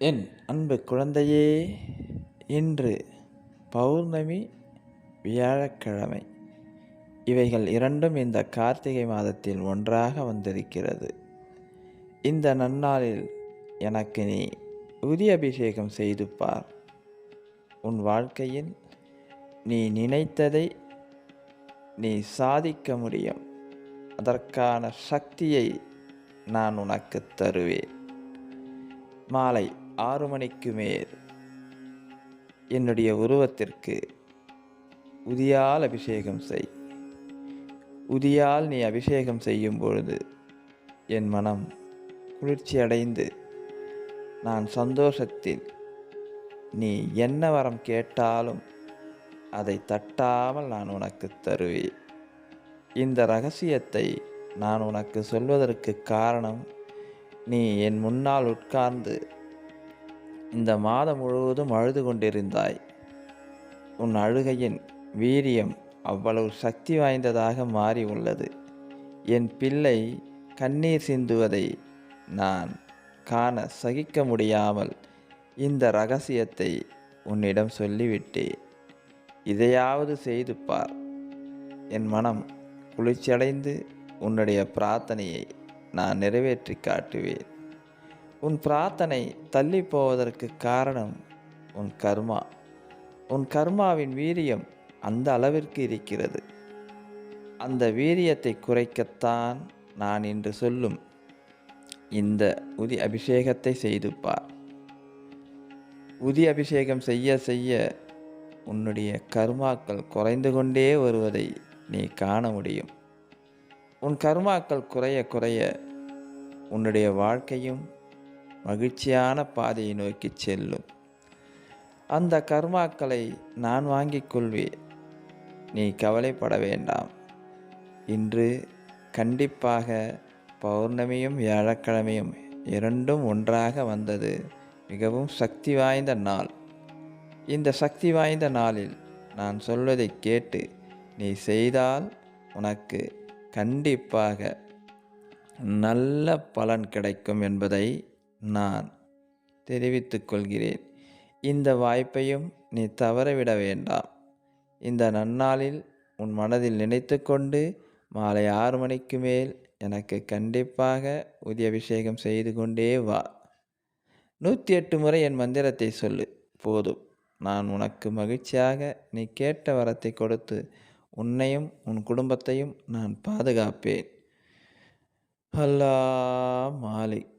என் அன்பு குழந்தையே இன்று பௌர்ணமி வியாழக்கிழமை. இவைகள் இரண்டும் இந்த கார்த்திகை மாதத்தில் ஒன்றாக வந்திருக்கிறது. இந்த நன்னாளில் எனக்கு நீ உதி அபிஷேகம் செய்து பார். உன் வாழ்க்கையில் நீ நினைத்ததை நீ சாதிக்க முடியும். அதற்கான சக்தியை நான் உனக்கு தருவேன். மாலை ஆறு மணிக்கு மேல். என்னுடைய உருவத்திற்கு உதியால் அபிஷேகம் செய். உதியால் நீ அபிஷேகம் செய்யும் பொழுது என் மனம் குளிர்ச்சி அடைந்து நான் சந்தோஷத்தில் நீ என்ன வரம் கேட்டாலும் அதை தட்டாமல் நான் உனக்கு தருவேன். இந்த ரகசியத்தை நான் உனக்கு சொல்வதற்கு காரணம் நீ என் முன்னால் உட்கார்ந்து இந்த மாதம் முழுவதும் அழுது கொண்டிருந்தாய். உன் அழுகையின் வீரியம் அவ்வளவு சக்தி வாய்ந்ததாக மாறி உள்ளது. என் பிள்ளை கண்ணீர் சிந்துவதை நான் காண சகிக்க முடியாமல் இந்த ரகசியத்தை உன்னிடம் சொல்லிவிட்டேன். இதையாவது செய்து பார். என் மனம் குளிர்ச்சியடைந்து உன்னுடைய பிரார்த்தனையை நான் நிறைவேற்றி காட்டுவேன். உன் பிரார்த்தனை தள்ளி போவதற்கு காரணம் உன் கர்மா. உன் கர்மாவின் வீரியம் அந்த அளவிற்கு இருக்கிறது. அந்த வீரியத்தை குறைக்கத்தான் நான் இன்று சொல்லும். இந்த உதி அபிஷேகத்தை செய்து பார். உதி அபிஷேகம் செய்ய செய்ய உன்னுடைய கர்மாக்கள் குறைந்து கொண்டே வருவதை நீ காண முடியும். உன் கர்மாக்கள் குறைய குறைய உன்னுடைய வாழ்க்கையும் மகிழ்ச்சியான பாதையை நோக்கி செல்லும். அந்த கர்மாக்களை நான் வாங்கிக் கொள்வேன். நீ கவலைப்பட வேண்டாம். இன்று கண்டிப்பாக பௌர்ணமியும் வியாழக்கிழமையும் இரண்டும் ஒன்றாக வந்தது. மிகவும் சக்தி வாய்ந்த நாள். இந்த சக்தி வாய்ந்த நாளில் நான் சொல்வதை கேட்டு நீ செய்தால் உனக்கு கண்டிப்பாக நல்ல பலன் கிடைக்கும் என்பதை நான் தெரிவித்துக் கொள்கிறேன் இந்த வாய்ப்பையும் நீ தவறவிட வேண்டாம். இந்த நன்னாளில் உன் மனதில் நினைத்து கொண்டு மாலை ஆறு மணிக்கு மேல் எனக்கு கண்டிப்பாக உதி அபிஷேகம் செய்து கொண்டே வா. நூற்றி எட்டு முறை என் மந்திரத்தை சொல்லு. போதும். நான் உனக்கு மகிழ்ச்சியாக நீ கேட்ட வரத்தை கொடுத்து உன்னையும் உன் குடும்பத்தையும் நான் பாதுகாப்பேன். அல்லா மாலிக்.